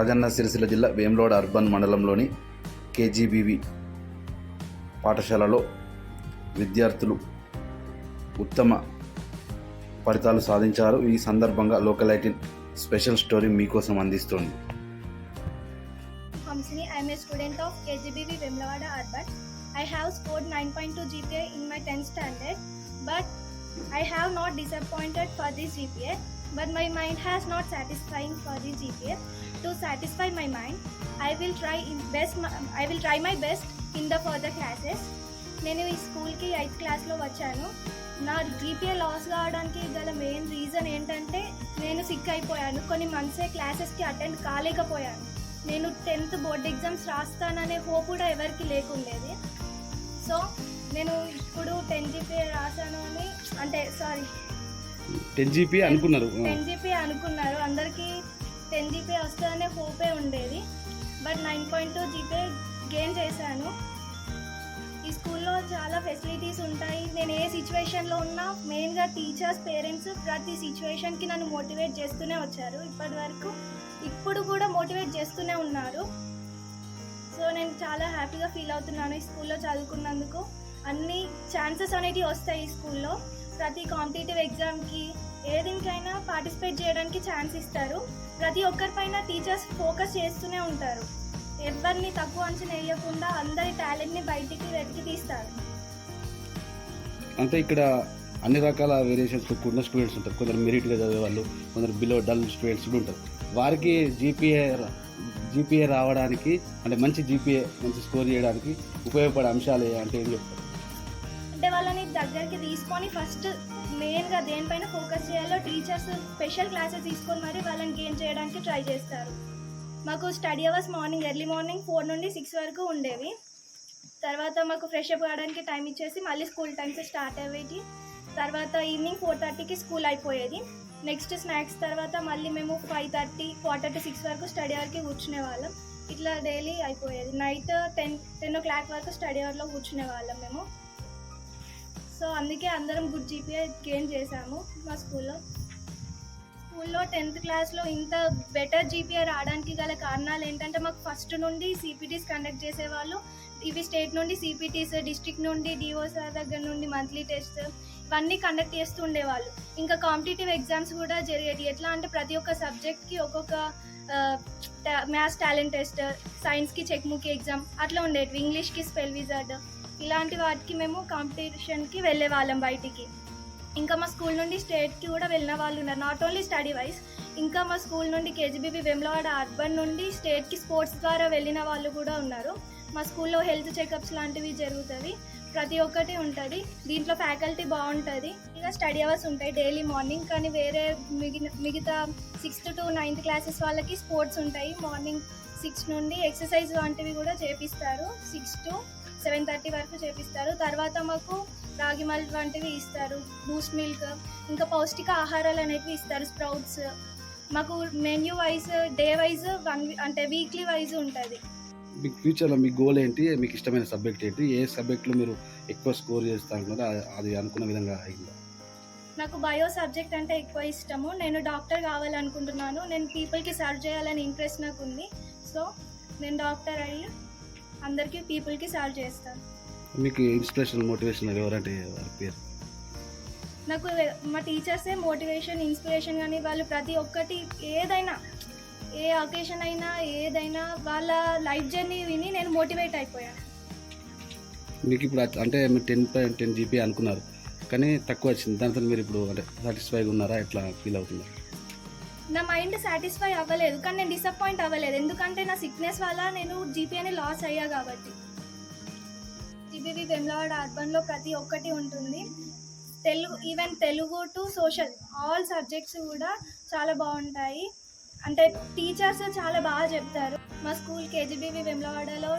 రాజన్న సిరిసిల్ల జిల్లా వేమ్లోడ్ అర్బన్ మండలంలోని కేజీబీవీ పాఠశాలలో విద్యార్థులు ఉత్తమ ఫలితాలు సాధించారు. ఈ సందర్భంగా లోకల్ ఐటీన్ స్పెషల్ స్టోరీ మీకోసం అందిస్తోంది. Hamsini I'm a student of KGBV Vemulawada urban I have scored nine point two GPA in my tenth standard but I have not disappointed for this GPA But my mind has not satisfying for the GPA. To satisfy my mind, I will try in best. I will try my best in the further classes. నేను ఈ స్కూల్కి eighth క్లాస్లో వచ్చాను నా GPA loss కావడానికి గల main reason ఏంటంటే నేను సిక్ అయిపోయాను కొన్ని మంత్సే క్లాసెస్కి అటెండ్ కాలేకపోయాను నేను టెన్త్ బోర్డ్ ఎగ్జామ్స్ రాస్తాననే హోప్ కూడా ఎవరికి లేకుండేది సో నేను ఇప్పుడు టెన్ జీపీఏ రాశాను అని అంటే సారీ టెన్ జీపీ అనుకున్నారు. టెన్ జీపీ అనుకున్నారు. అందరికీ టెన్ జీపీ వస్తుందనే హోపే ఉండేది. But nine point two GP gain చేశాను. ఈ స్కూల్లో చాలా ఫెసిలిటీస్ ఉంటాయి. నేను ఏ సిచ్యువేషన్లో ఉన్నా మెయిన్గా టీచర్స్ పేరెంట్స్ ప్రతి సిచ్యువేషన్కి నన్ను మోటివేట్ చేస్తూనే వచ్చారు. ఇప్పటి వరకు ఇప్పుడు కూడా మోటివేట్ చేస్తూనే ఉన్నారు. సో నేను చాలా హ్యాపీగా ఫీల్ అవుతున్నాను ఈ స్కూల్లో చదువుకున్నందుకు. అన్ని ఛాన్సెస్ అనేటివి వస్తాయి ఈ స్కూల్లో. ప్రతి కాంపిటేటివ్ ఎగ్జామ్కి ఏ దీనికైనా పార్టిసిపేట్ చేయడానికి ఛాన్స్ ఇస్తారు. ప్రతి ఒక్కరిపైన టీచర్స్ ఫోకస్ చేస్తూనే ఉంటారు. ఎవరిని తక్కువ అంచనా వేయకుండా అందరి టాలెంట్ని బయటికి వెతికి తీస్తారు. అంటే ఇక్కడ అన్ని రకాల వేరియేషన్స్ ఉన్న స్టూడెంట్స్ ఉంటారు. కొందరు మెరిట్గా చదివే వాళ్ళు కొందరు బిలో డల్ స్టూడెంట్స్ కూడా ఉంటారు. వారికి జీపీఏ జీపీఏ రావడానికి అంటే మంచి జీపీఏ మంచి స్కోర్ చేయడానికి ఉపయోగపడే అంశాలు అంటే ఏం చెప్తారు? వాళ్ళని దగ్గరికి తీసుకొని ఫస్ట్ మెయిన్గా దేనిపైన ఫోకస్ చేయాలో టీచర్స్ స్పెషల్ క్లాసెస్ తీసుకొని మరి వాళ్ళని గెయిన్ చేయడానికి ట్రై చేస్తారు. మాకు study hours morning early morning four నుండి సిక్స్ వరకు ఉండేవి. తర్వాత మాకు ఫ్రెష్ అప్ కావడానికి టైం ఇచ్చేసి మళ్ళీ స్కూల్ టైమ్స్ స్టార్ట్ అయ్యేటి తర్వాత ఈవినింగ్ ఫోర్ థర్టీకి స్కూల్ అయిపోయేది. నెక్స్ట్ స్నాక్స్ తర్వాత మళ్ళీ మేము five thirty quarter to six వరకు స్టడీ అవర్కి కూర్చునే వాళ్ళం ఇట్లా డైలీ అయిపోయేది. Night ten ten o'clock వరకు స్టడీ అవర్లో కూర్చునే వాళ్ళం మేము. సో అందుకే అందరం గుడ్ జీపీఐ గెయిన్ చేశాము మా స్కూల్లో. స్కూల్లో టెన్త్ క్లాస్లో ఇంత బెటర్ జీపీఐ రావడానికి గల కారణాలు ఏంటంటే మాకు ఫస్ట్ నుండి సిపిటీస్ కండక్ట్ చేసేవాళ్ళు. ఇవి స్టేట్ నుండి సిపిటీస్ డిస్ట్రిక్ట్ నుండి డిఓ సార్ దగ్గర నుండి మంత్లీ టెస్ట్ ఇవన్నీ కండక్ట్ చేస్తూ ఉండేవాళ్ళు. ఇంకా కాంపిటేటివ్ ఎగ్జామ్స్ కూడా జరిగేవి. ఎట్లా అంటే ప్రతి ఒక్క సబ్జెక్ట్కి ఒక్కొక్క మ్యాథ్స్ టాలెంట్ టెస్ట్ సైన్స్కి చెక్ ముక్ ఎగ్జామ్ అట్లా ఉండేవి ఇంగ్లీష్కి స్పెల్ విజార్డ్ ఇలాంటి వాటికి మేము కాంపిటీషన్కి వెళ్ళే వాళ్ళం బయటికి. ఇంకా మా స్కూల్ నుండి స్టేట్కి కూడా వెళ్ళిన వాళ్ళు ఉన్నారు. నాట్ ఓన్లీ స్టడీ వైజ్ ఇంకా మా స్కూల్ నుండి కేజీబీబీ వెమ్లవాడ అర్బన్ నుండి స్టేట్కి స్పోర్ట్స్ ద్వారా వెళ్ళిన వాళ్ళు కూడా ఉన్నారు. మా స్కూల్లో హెల్త్ చెకప్స్ లాంటివి జరుగుతుంది. ప్రతి ఒక్కటి ఉంటుంది. దీంట్లో ఫ్యాకల్టీ బాగుంటుంది. ఇంకా స్టడీ అవర్స్ ఉంటాయి. డైలీ మార్నింగ్ కానీ వేరే మిగిన మిగతా సిక్స్త్ టు నైన్త్ క్లాసెస్ వాళ్ళకి స్పోర్ట్స్ ఉంటాయి. మార్నింగ్ సిక్స్ నుండి ఎక్సర్సైజ్ వంటివి కూడా చేపిస్తారు. సిక్స్ టు సెవెన్ థర్టీ వరకు చేపిస్తారు. తర్వాత మాకు రాగి మల్ట్ వంటివి ఇస్తారు. బూస్ట్ మిల్క్ ఇంకా పౌష్టిక ఆహారాలు అనేవి ఇస్తారు స్ప్రౌట్స్. మాకు menu wise day wise one అంటే వీక్లీ వైజ్ ఉంటుంది. మీకు ఫ్యూచర్లో మీ గోల్ ఏంటి? మీకు ఇష్టమైన సబ్జెక్ట్ ఏంటి? ఏ సబ్జెక్ట్లో మీరు ఎక్కువ స్కోర్ చేస్తా అనుకున్నారో అది- అది అనుకున్న విధంగా అయిందా? నాకు బయో సబ్జెక్ట్ అంటే ఎక్కువ ఇష్టము. నేను డాక్టర్ కావాలనుకుంటున్నాను. నేను పీపుల్కి సర్వ్ చేయాలని ఇంట్రెస్ట్ నాకు ఉంది. సో నేను డాక్టర్ అయ్యి అందరికీ పీపుల్కి సర్వ్ చేస్తాను మీకు ఇన్స్పిరేషన్ మోటివేషన్ ఎవరంటే వారి పేరు? నాకు మా టీచర్సే మోటివేషన్ ఇన్స్పిరేషన్ కానీ వాళ్ళు ప్రతి ఒక్కటి ఏదైనా ఏ ఒకేషన్ అయినా ఏదైనా వాళ్ళ లైఫ్ జర్నీ విని నేను మోటివేట్ అయిపోయాను. మీకు ఇప్పుడు అట్- మీరు టెన్ పాయింట్ టెన్ జీపీ అనుకున్నారు. కానీ తక్కువ వచ్చింది. దాంతో మీరు ఇప్పుడు అంటే సాటిస్ఫైగా ఉన్నారా? ఎట్లా ఫీల్ అవుతున్నారు? నా మైండ్ సాటిస్ఫై అవ్వలేదు కానీ నేను డిసప్పాయింట్ అవ్వలేదు. ఎందుకంటే నా సిక్నెస్ వల్ల నేను జీపీఏని లాస్ అయ్యా కాబట్టి. జీబీబీ వెమ్లవాడ అర్బన్లో ప్రతి ఒక్కటి ఉంటుంది. Telugu even Telugu to social all subjects కూడా చాలా బాగుంటాయి. అంటే టీచర్స్ చాలా బాగా చెప్తారు. మా స్కూల్ కేజీబీబీ వెమ్లవాడలో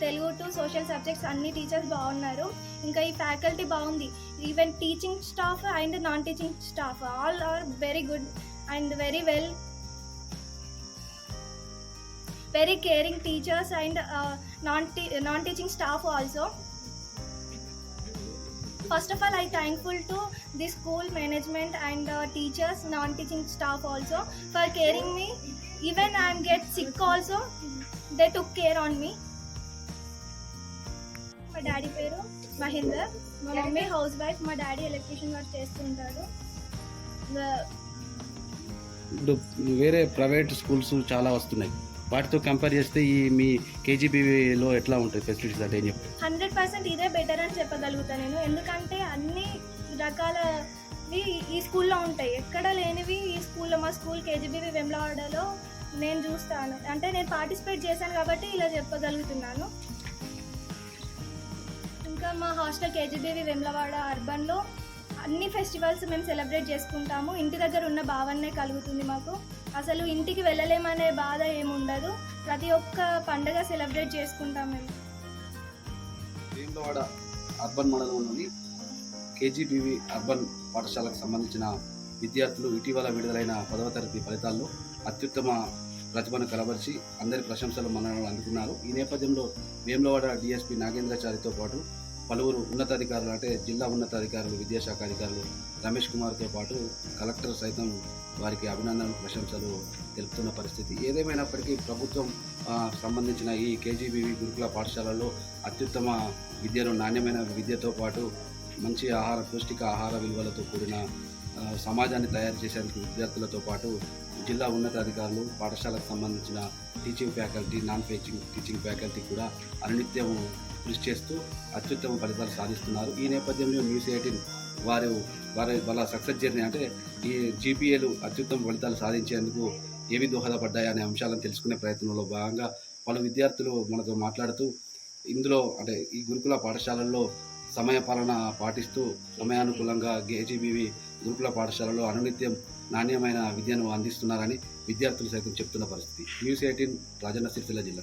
తెలుగు టు సోషల్ సబ్జెక్ట్స్ అన్ని టీచర్స్ బాగున్నారు. ఇంకా ఈ ఫ్యాకల్టీ బాగుంది. Even teaching staff and non teaching staff all are very good and very well very caring teachers and uh, non non teaching staff also first of all i thankful to the school management and uh, teachers non teaching staff also for caring me even I'm get sick also they took care on me మా daddy పేరు మహేందర్ మా mummy house wife మా daddy electrician work చేస్తుంటాడు The- ఇప్పుడు వేరే private schools చాలా వస్తున్నాయి. వాటితో కంపేర్ చేస్తే ఈ మీ కేజీబీవీలో ఎట్లా ఉంటుంది ఫెసిలిటీస్ అంటే ఏం చెప్తారు హండ్రెడ్ పర్సెంట్ ఇదే బెటర్ అని చెప్పగలుగుతాను నేను. ఎందుకంటే అన్ని రకాలవి ఈ స్కూల్లో ఉంటాయి. ఎక్కడ లేనివి ఈ స్కూల్లో మా స్కూల్ కేజీబీవి వెమ్లవాడలో నేను చూస్తాను. అంటే నేను పార్టిసిపేట్ చేశాను కాబట్టి ఇలా చెప్పగలుగుతున్నాను. ఇంకా మా హాస్టల్ కేజీబీవి వెమ్లవాడ అర్బన్లో అన్ని ఫెస్టివల్స్ మేము సెలబ్రేట్ చేసుకుంటాము. ఇంటి దగ్గర ఉన్న భావనే కలుగుతుంది మాకు. అసలు ఇంటికి వెళ్ళలేమనే బాధ ఏముండదు. ప్రతి ఒక్క పండగ సెలబ్రేట్ చేసుకుంటాం మేము. వేములవాడ అర్బన్ మండలంలోని కేజీబీవీ అర్బన్ పాఠశాలకు సంబంధించిన విద్యార్థులు ఇటీవల విడుదలైన పదవ తరగతి ఫలితాల్లో అత్యుత్తమ ప్రతిభను కనబరిచి అందరి ప్రశంసలు మన్ననలు అందుకున్నారు. ఈ నేపథ్యంలో వేములవాడ డిఎస్పీ నాగేంద్రాచారితో పాటు పలువురు ఉన్నతాధికారులు అంటే జిల్లా ఉన్నతాధికారులు విద్యాశాఖ అధికారులు రమేష్ కుమార్తో పాటు కలెక్టర్ సైతం వారికి అభినందనలు ప్రశంసలు తెలుపుతున్న పరిస్థితి. ఏదేమైనప్పటికీ ప్రభుత్వం సంబంధించిన ఈ కేజీబీవీ గురుకుల పాఠశాలలో అత్యుత్తమ విద్యను నాణ్యమైన విద్యతో పాటు మంచి ఆహార పౌష్టిక ఆహార విలువలతో కూడిన సమాజాన్ని తయారు చేసేందుకు విద్యార్థులతో పాటు జిల్లా ఉన్నతాధికారులు పాఠశాలకు సంబంధించిన teaching faculty non teaching teaching faculty కూడా అనునిత్యం కృషి చేస్తూ అత్యుత్తమ ఫలితాలు సాధిస్తున్నారు. ఈ నేపథ్యంలో న్యూస్ ఎయిటీన్ వారు వారి వాళ్ళ సక్సెస్ జర్నీ అంటే ఈ జీపీఏలు అత్యుత్తమ ఫలితాలు సాధించేందుకు ఏవి దోహదపడ్డాయనే అంశాలను తెలుసుకునే ప్రయత్నంలో భాగంగా పలు విద్యార్థులు మనతో మాట్లాడుతూ ఇందులో అంటే ఈ గురుకుల పాఠశాలల్లో సమయ పాలన పాటిస్తూ సమయానుకూలంగా గేజీబీవి గురుకుల పాఠశాలలో అనునిత్యం నాణ్యమైన విద్యను అందిస్తున్నారని విద్యార్థులు సైతం చెప్తున్న పరిస్థితి. న్యూస్ ఎయిటీన్ రాజన్న సిరిసిల్ల జిల్లా.